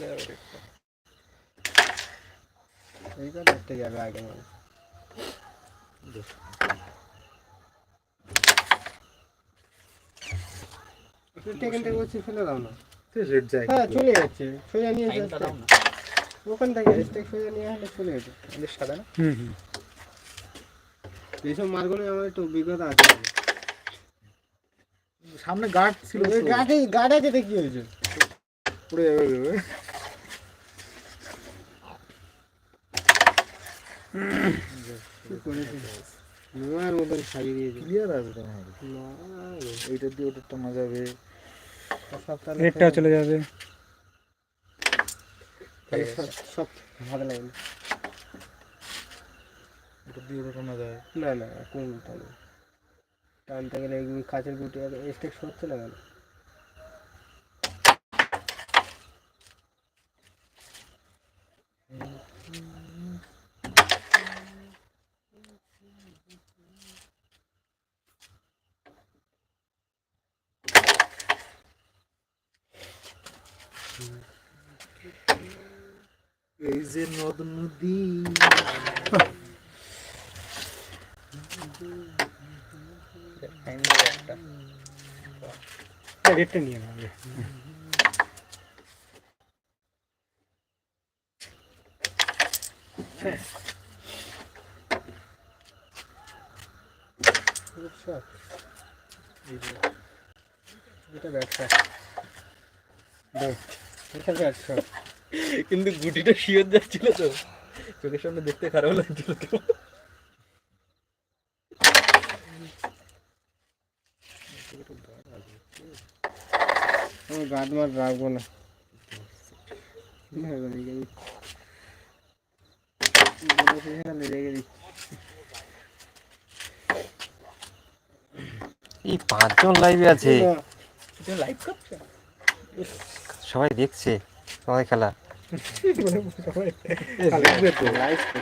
চলে যাবে রেটটা একটা যাবে আগে মানে থেকে বলছি ফেলে দাও না হ্যাঁ চলে যাচ্ছে সোজা নিয়ে যাচ্ছে ওখান থেকে স্টেক সোজা নিয়ে আসলে চলে যেত আমাদের সাদা না হুম হুম এইসব মার্গুলো আমার একটু অভিজ্ঞতা আছে সামনে গার্ড ছিল গাড়ি যেতে কি হয়েছে পড়ে যাবে ভেবে। নোয়ার মতন সাজিয়ে দিয়েছে। ক্লিয়ার আছে না এইটা দিয়ে ওটা টানা যাবে। রেটটাও চলে যাবে। সব ভালো লাগে না। ওটা দিয়ে ওটা টানা যায়। না না কোন টানে টানতে গেলে কাঁচের গুটি আর স্টেক সরছে না কেন? যে নদ নদী। রেটটা নিয়ে নেবে এটা ব্যবসা এটা ব্যবসা কিন্তু গুটিটা শিওর যাচ্ছিল তো। চোখের সামনে দেখতে খারাপ লাগছিল তো। আমি মার রাখব না। এই পাঁচজন লাইভে আছে। লাইভ সবাই দেখছে। সবাই খেলা।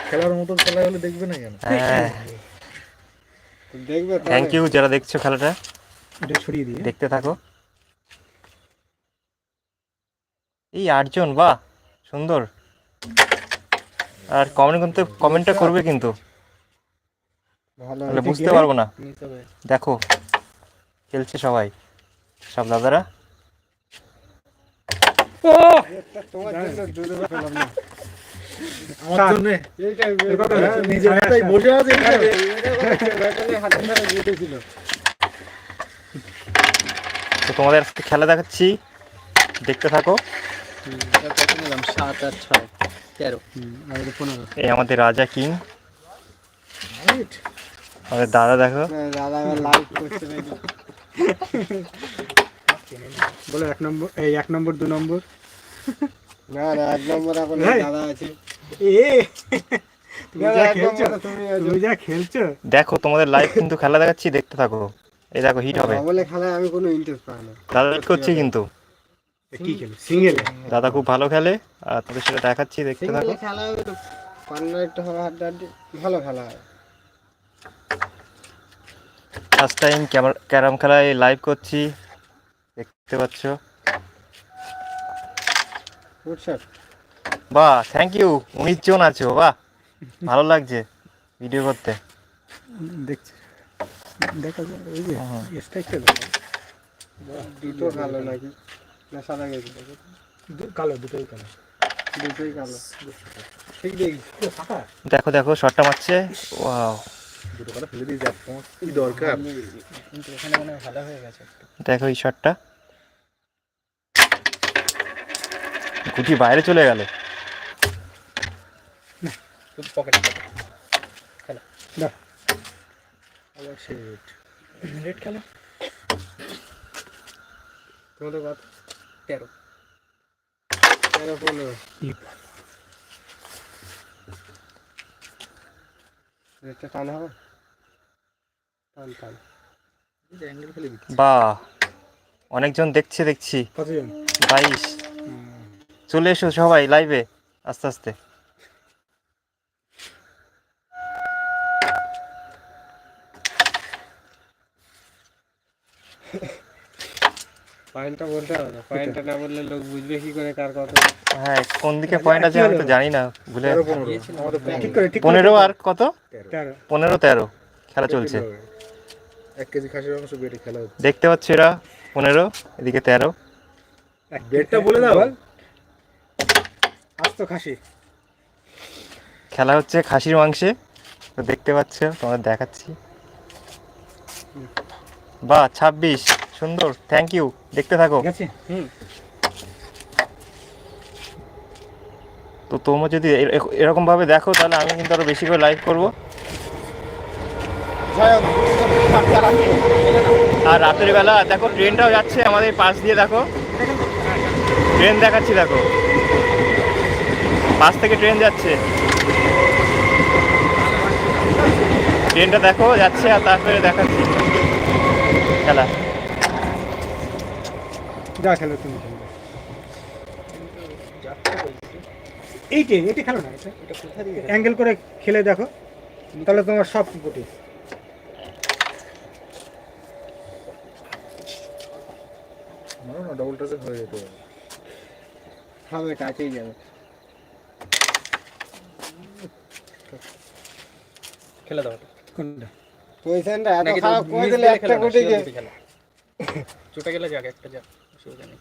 খেলার মতো খেলা হলে দেখবে না কেন? হ্যাঁ। দেখবে থ্যাংক ইউ যারা দেখছ খেলাটা। ছড়িয়ে দিয়ে। দেখতে থাকো। এই আটজন বাহ সুন্দর। আর কমেন্ট করতে কমেন্টটা করবে কিন্তু। ভালো। বুঝতে পারব না। দেখো খেলছে সবাই। সব দাদারা? তোমাদের খেলা দেখাচ্ছি। দেখতে থাকো। সাত আর ছয় তেরো এই আমাদের রাজা কিং। আমাদের দাদা দেখো। দাদা করছে বলো এক নম্বর এই এক নম্বর দু নম্বর। না না এক নম্বর এখন দাদা আছে। এ তুমি না, যা এক খেলছো নম্বরে তুমি আছো। তুমি যা খেলছো। দেখো তোমাদের লাইভ কিন্তু খেলা দেখাচ্ছি দেখতে থাকো। এই দেখো হিট হবে। বলে খেলায় আমি কোনো ইন্টারেস্ট পাই না। দাদা করছে কিন্তু? কি খেলো? সিঙ্গেল দাদা খুব ভালো খেলে আর তোদের সেটা দেখাচ্ছি দেখতে থাকো। খেলা হবে তো একটু হবে ভালো খেলা হয়। ফার্স্ট টাইম ক্যারাম খেলায় লাইভ করছি। দেখতে পাচ্ছ? বাহ থ্যাংক ইউ উনিশ জন আছো বাহ ভালো লাগছে ভিডিও করতে। দেখছি। দেখা যায় ওই যে স্ট্রাইকটা দেখো দুটো কালো নাকি না সাদা গেছে। কালো দুটোই কালো। দুটোই কালো। ঠিক দেখি ফাঁকা। দেখো দেখো শটটা মারছে। ওয়াও দুটো করে ফেলে দিয়ে কি দরকার? এখানে মনে হয় ভালো হয়ে গেছে। দেখো এই শটটা গুটি বাইরে চলে গেল। রেড। খেলা। তোমাদের কত? তেরো। তেরো পনেরো। রেটটা টান হবে? টান টান। অ্যাঙ্গেল ফেলে দিচ্ছি। বাহ। অনেকজন দেখছে দেখছি। কতজন? বাইশ। চলে এসো সবাই লাইভে আস্তে আস্তে। পয়েন্টটা বলতে হবে না। পয়েন্টটা না বললে লোক বুঝবে কি করে কার কত। হ্যাঁ কোন দিকে পয়েন্ট আছে আমি তো জানি না ভুলে পনেরো। আমাদের ঠিক করে ঠিক করে পনেরো আর কত? পনেরো তেরো। খেলা চলছে। এক কেজি খাসির মাংস বেটে খেলা দেখতে পাচ্ছ এরা পনেরো এদিকে তেরো। বেটটা বলে দাও। আস্ত খাসি। খেলা হচ্ছে খাসির মাংসে। তো দেখতে পাচ্ছ তোমাদের দেখাচ্ছি। বাহ ছাব্বিশ সুন্দর থ্যাংক ইউ দেখতে থাকো। তো তোমরা যদি এর- এরকম ভাবে দেখো তাহলে আমি কিন্তু আরও বেশি করে লাইভ করব। আর রাতের বেলা দেখো ট্রেনটাও যাচ্ছে আমাদের পাশ দিয়ে দেখো। ট্রেন দেখাচ্ছি দেখো। পাশ থেকে ট্রেন যাচ্ছে। ট্রেনটা দেখো যাচ্ছে আর তারপরে দেখাচ্ছি। খেলা। যা খেলো তুমি খেলো। এইটে এইটে খেলো না? এটা এটা কোথা দিয়ে অ্যাঙ্গেল করে খেলে দেখো। তাহলে তোমার সব গুটি না ডবল হয়ে যেতে পারে। হবে কাছেই যাবে। খেলে দাও। কোনটা? এত খারাপ করে দিলে একটা গিয়ে চুটে গেলে যাক একটা যাক অসুবিধা নেই।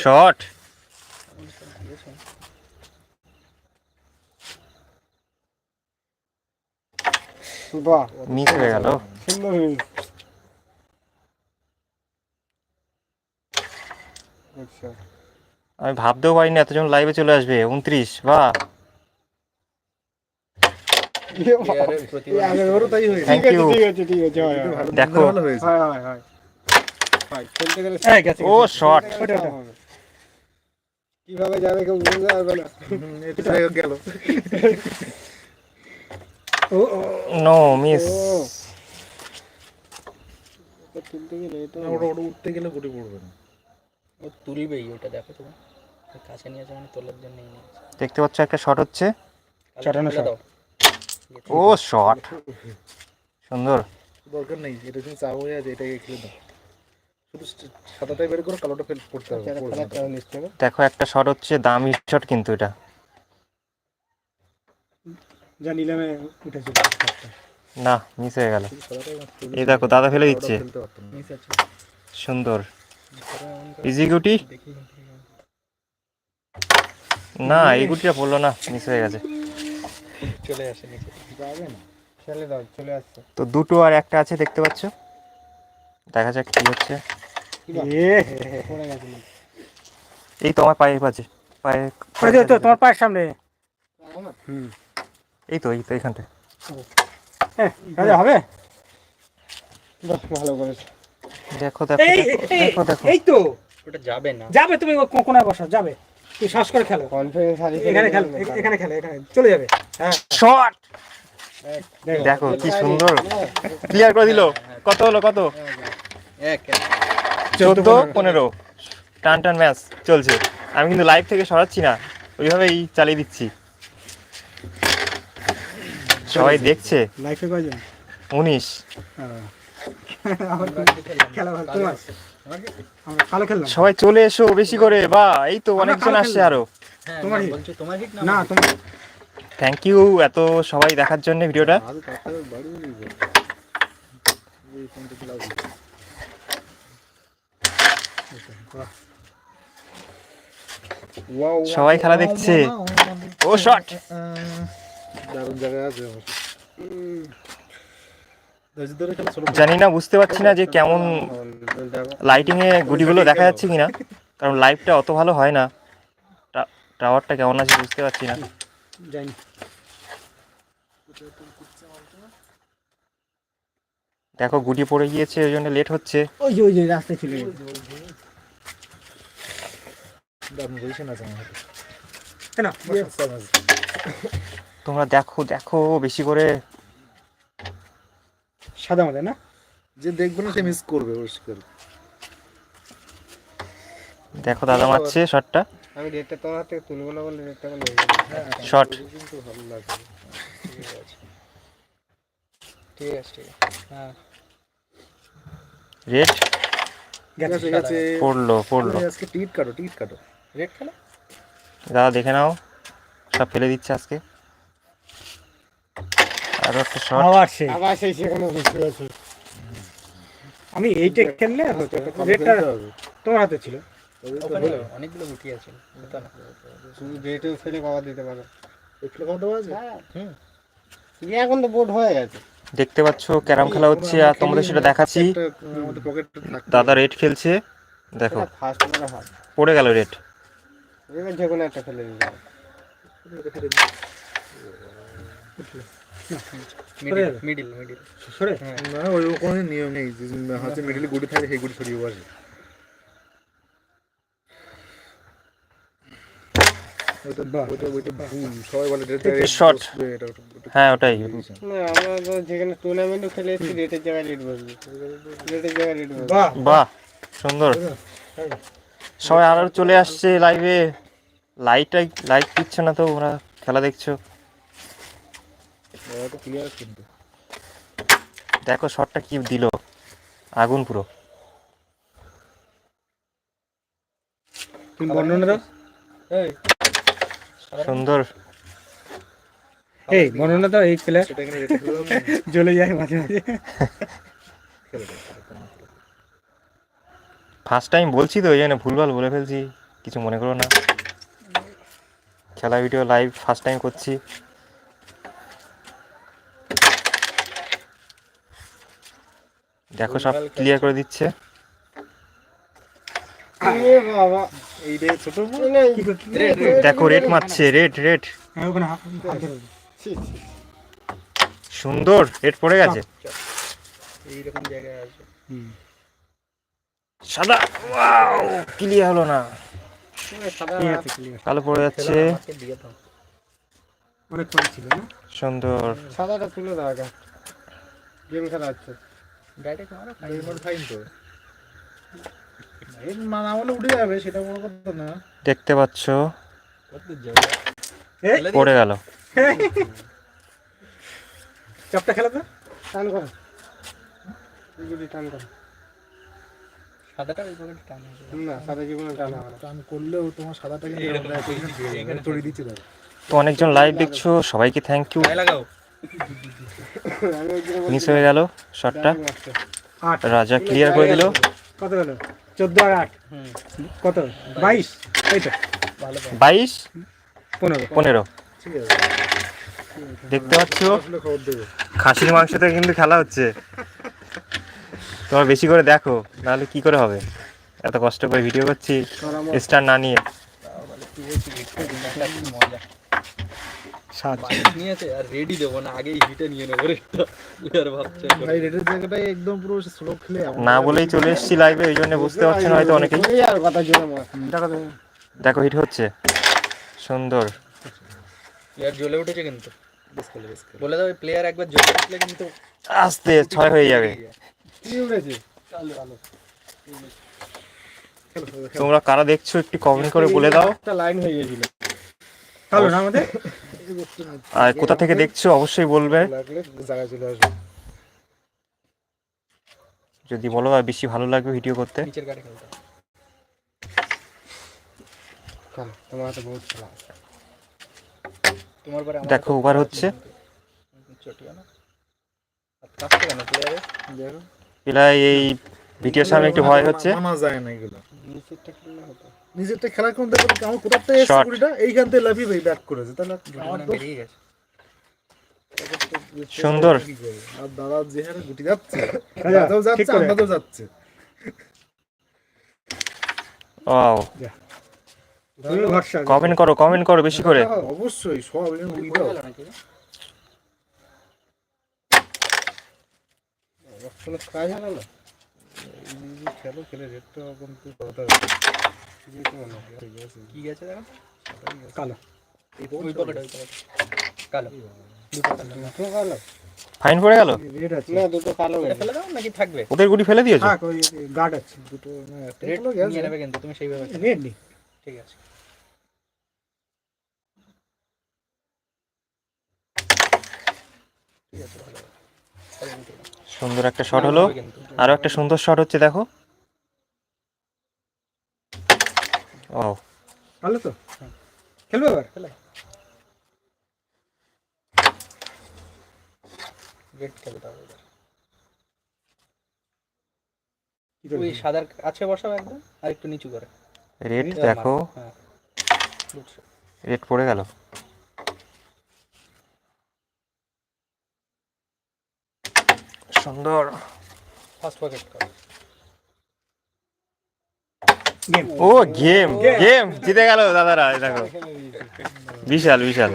শর্ট বাহ। মিস হয়ে গেল। সুন্দর মিস আচ্ছা। আমি ভাবতেও পারিনি এতজন লাইভে চলে আসবে উনত্রিশ বাহ প্লেয়ারের প্রতিভা আগের ওরও তাই হয়েছে Thank ঠিক আছে you. ঠিক আছে ঠিক আছে হয়, হয়, হয়। দেখো। হয় হয় হয় হয়। ও শর্ট কীভাবে যাবে কেউ বুঝতে পারবে না। এটা গেল। ও নো মিস ও। তুলতে গেলে এটা ওটা ওটা উঠতে গেলে গুটি পড়বে না। ও তুলবেই ওটা দেখো কাছে নিয়ে মানে তোলার জন্য দেখতে পাচ্ছ একটা শট হচ্ছে। চাটানো। দাও। ও শট। সুন্দর। দরকার নেই এটা তুমি চা হয়ে আছে এটাকে খেলে দাও শুধু সাদাটাই বের করো কালোটা ফেল পড়তে হবে নিশ্চয় দেখো একটা শট হচ্ছে দামি শট কিন্তু এটা। যা নিলামে উঠেছিল না মিস হয়ে গেল। এই দেখো দাদা ফেলে দিচ্ছে। সুন্দর। ইজি গুটি? না এই গুটিটা পড়ল না মিস হয়ে গেছে। চলে আসে নিচে যাবে না। দাও চলে আসছে। তো দুটো আর একটা আছে দেখতে পাচ্ছ? দেখা যাক কি হচ্ছে। এ। পড়ে গেছে না। এই তো আমার পায়ে পাচ্ছে পায়ে তো তোমার পায়ের সামনে। এই তো এই তো এইখানটায় হ্যাঁ হবে? ভালো করেছে। দেখো দেখো এই দেখো, এই, দেখো দেখো। এই তো। ওটা যাবে না। যাবে তুমি কোনায় বসো যাবে। তুই শ্বাস করে খেলো। কনফিডেন্স এখানে খেলো এখানে খেলো এখানে চলে যাবে। হ্যাঁ। শট দেখো দেখো। কি সুন্দর। ক্লিয়ার করে দিল। কত হলো কত। চোদ্দ পনেরো। টান টান ম্যাচ চলছে। আমি কিন্তু লাইভ থেকে সরাচ্ছি না। ওইভাবেই চালিয়ে দিচ্ছি। সবাই দেখছে। কয়জন? উনিশ। খেলা ভালো। সবাই চলে এসো বেশি করে। বা এই তো অনেকজন আসছে আরও। না, থ্যাংক ইউ এত সবাই দেখার জন্য ভিডিওটা। সবাই খেলা দেখছে। ও শট দারুণ জায়গায় আছে আমার ধৈর্য ধরে খেলা চলো জানি না বুঝতে পারছি না যে কেমন লাইটিং এ গুটিগুলো দেখা যাচ্ছে কিনা কারণ লাইভটা অত ভালো হয় না। টাওয়ারটা কেমন আছে বুঝতে পারছি না। দেখো গুটি পড়ে গিয়েছে ওই জন্য লেট হচ্ছে। ওই ওই রাস্তায় চলে গেছে। তোমরা দেখো দেখো বেশি করে সাদা মাদা না? যে দেখবে না সে মিস করবে পরিষ্কার। দেখো দাদা মারছে শটটা আমি রেটটা তোমার হাত তুলবো না বলে রেটটা বলে শট কিন্তু ভালো লাগবে। ঠিক আছে। ঠিক আছে হ্যাঁ। রেড গেছে গেছে পড়ল পড়ল। আজকে টিট কাটো টিট কাটো। রেড খেলা? দাদা দেখে নাও। সব ফেলে দিচ্ছে আজকে। আরও একটা শট আবার সেই। আবার সেই সেখানে বসে আছে। আমি এইটা খেললে হতো তোমার হাতে ছিল। অনেকগুলো গুটি আছে। শুধু রেটেও ফেলে কভার দিতে পারো। একটু ক্ষমতা আছে? হুম। ইয়ে এখন তো বোর্ড হয়ে গেছে। দেখতে পাচ্ছ ক্যারাম খেলা হচ্ছে আর তোমাদের সেটা দেখাচ্ছি। দাদা রেড খেলছে। দেখো। হাত পড়ে গেল রেড যে কোনো একটা ফেলে দিতে হবে মিডিল মিডিল মিডিল সরে। না ওই কোনো নিয়ম নেই। হাতে মিডিলে গুটি থাকে সেই গুটি ছড়িয়ে বসে। ওইটা ওইটা ওইটা ভুল। সবাই বলে এটা Shot. এটা ওটা- ওটা- হ্যাঁ ওটাই। আমরা যেখানে টুর্নামেন্টও খেলে এসেছি রেটের জায়গায় রেট বসবে। রেটের জায়গায় রেট বসবে। বাহ। বাহ সুন্দর। সবাই আরও চলে আসছে লাইভে লাইটটাই লাইট দিচ্ছে না তো ওরা খেলা দেখছ। ওরা ক্লিয়ার কিন্তু দেখো শটটা কি দিল। আগুন পুরো। তুমি বর্ণনা দাও। এই। সুন্দর। এই বর্ণনা দাও এই প্লেয়ার। জ্বলে যায় মাঝে মাঝে। ফার্স্ট টাইম বলছি তো ওই জন্য ভুলভাল বলে ফেলছি। কিছু মনে করো না। খেলা ভিডিও লাইভ ফার্স্ট টাইম করছি। দেখো সব ক্লিয়ার করে দিচ্ছে। দেখো রেট মারছে ছি, ছি। সুন্দর রেট পড়ে গেছে। সাদা ক্লিয়ার হলো না। কালো পড়ে যাচ্ছে। সুন্দর। সাদাটা তুলে দাও গেম খেলা হচ্ছে। ডাইরেক্ট মারো ফাইন তো। এই মা উঠে যাবে সেটা বড় কথা না। দেখতে পাচ্ছ? পড়ে গেল। চাপটা খেলা তো। টান করো। যদি টান করো। সাদাটা ওই পকেটে টানা না সাদা জীবনে টান হবে টান করলেও তোমার সাদাটা কিন্তু এরকম আমরা এতদিন দিয়ে দেবো। এখানে চড়িয়ে দিচ্ছে তো অনেকজন লাইভ দেখছ সবাইকে থ্যাংক ইউ লাগাও। মিস হয়ে গেল শটটা রাজা ক্লিয়ার করে দিল। কত গেল চোদ্দ আর আট। কত? বাইশ? এই তো বাইশ? পনেরো। পনেরো। দেখতে পাচ্ছ? খাসির মাংসতে কিন্তু খেলা হচ্ছে। তোমার বেশি করে দেখো নাহলে কি করে হবে? এত কষ্ট করে ভিডিও করছি। স্টার না নিয়ে। মজা সাত। আর রেডি দেবো না আগেই হিটে নিয়ে নেব রেটটা আর ভাবছে ভাই রেডের জায়গাটাই একদম পুরো স্লো খেলে না বলেই চলে এসেছি লাইভে ওই জন্য বুঝতে পারছেন হয়তো অনেকেই। আর কথা জোরে মার টাকা দেবো দেখো হিট হচ্ছে। সুন্দর। প্লেয়ার জ্বলে উঠেছে কিন্তু। বলে দাও প্লেয়ার একবার জ্বলে উঠলে কিন্তু আস্তে ছয় হয়ে যাবে। তোমরা কারা দেখছ একটু কমেন্ট করে বলে দাও। একটা লাইন হয়ে গেছিল। আমাদের? আর কোথা থেকে দেখছ অবশ্যই বলবে। যদি বলো আর বেশি ভালো লাগবে ভিডিও করতে। দেখো, ওভার হচ্ছে। এরা? এই ভিডিওর সামনে একটু ভয় হচ্ছে। মানা যায় না এগুলো। নিচেরটা খেললে হতো নিজেরটা খেলার কোন দেখো আমার কোথার থেকে Shot. গুলিটা এইখান থেকে লাফিয়ে ভাই ব্যাক করেছে। তাহলে আমার তো বেরিয়ে গেছে। সুন্দর। আর দাদা যে হারে গুটি যাচ্ছে। রাজা, দাদাও যাচ্ছে। আমাদেরও যাচ্ছে। ওয়াও। কমেন্ট করো কমেন্ট করো বেশি করে। অবশ্যই সব এখানে কোনো না যে খেলো খেলে রেটটা কিন্তু কথা কি গেছে দেখো কালো ওই পকেটে ওই পকেটে কালো দুটো কালো ফাইন পড়ে গেল? রেড আছে না দুটো কালো ফেলে দাও নাকি থাকবে ওদের গুটি ফেলে দিয়েছ? থাক ওই গার্ড আছে। দুটো না রেড নিয়ে নেবে কিন্তু তুমি সেইভাবে। রেড নেই ঠিক আছে। ঠিক আছে ভালো। সুন্দর একটা শট হলো। আরও একটা সুন্দর শট হচ্ছে দেখো। ও ভালো তো? খেলবে এবার রেড খেলতে হবে এবার। কি করবি? ওই সাদার কাছে বসাও একদম আর একটু নিচু করে। রেড দেখো। মারো, হ্যাঁ. রেড পড়ে গেল। সুন্দর। ফার্স্ট পকেট কর গেম ও গেম গেম জিতে গেল দাদারা দেখো। বিশাল বিশাল।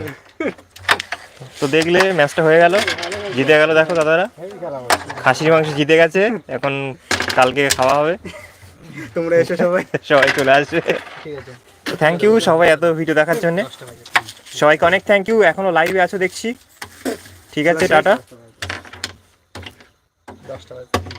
তো দেখলে ম্যাচটা হয়ে গেল। জিতে গেল দেখো দাদারা। খাসির মাংস জিতে গেছে। এখন কালকে খাওয়া হবে। তোমরা এসে সবাই। সবাই চলে আসবে। থ্যাংক ইউ সবাই এত ভিডিও দেখার জন্য। সবাইকে অনেক থ্যাংক ইউ এখনও লাইভে আছো দেখছি। ঠিক আছে টাটা। দশটা বাজে।